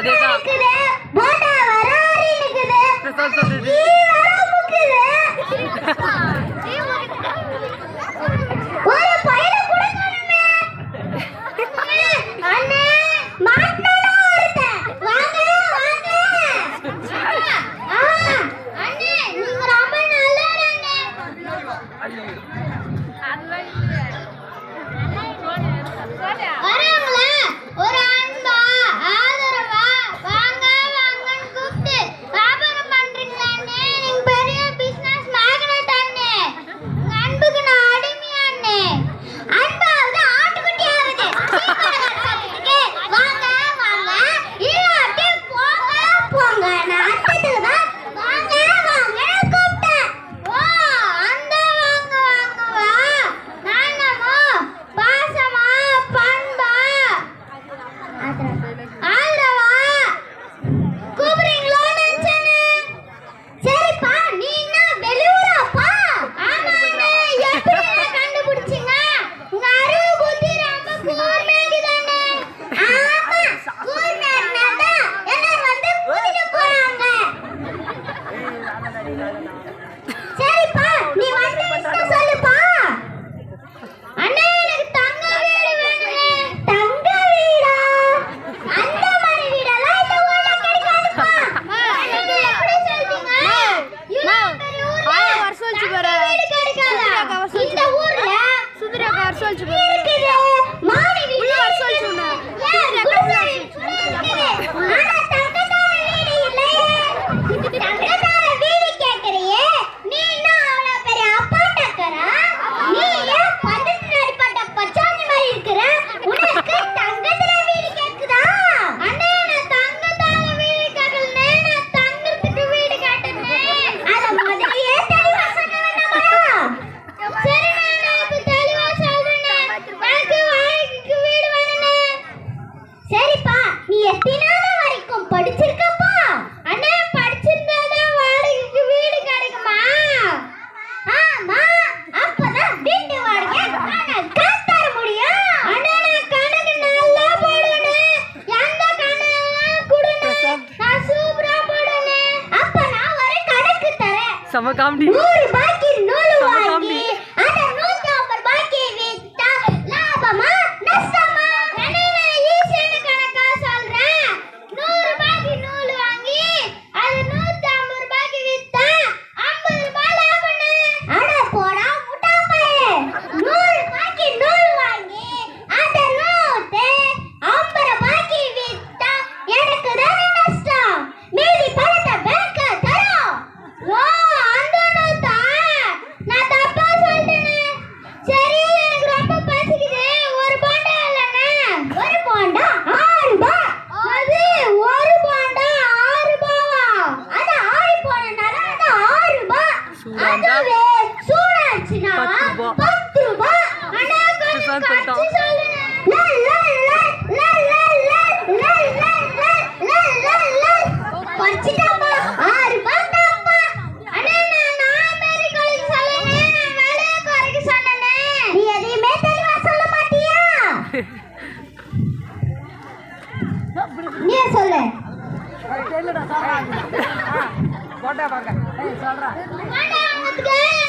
அதேதான். பிரசாந்த் Nasıl? செம காமெடி பத்து ரூபா நீ சொல்லு போட்டா பாக்க சொல்றேன் Let's go!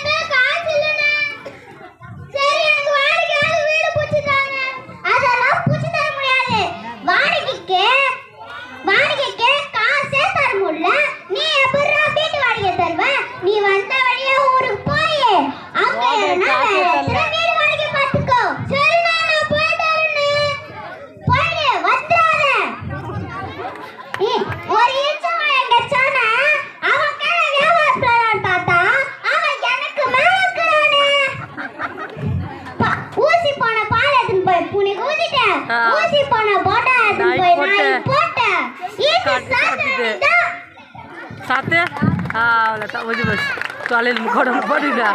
ஊசி போன போட்டா அது போய் நான் போட்டேன். இது சாத்து சாத்து ஆ அவ்வளோ தான் பஸ் காலையில் முக்கோடம் போட்டுட்டா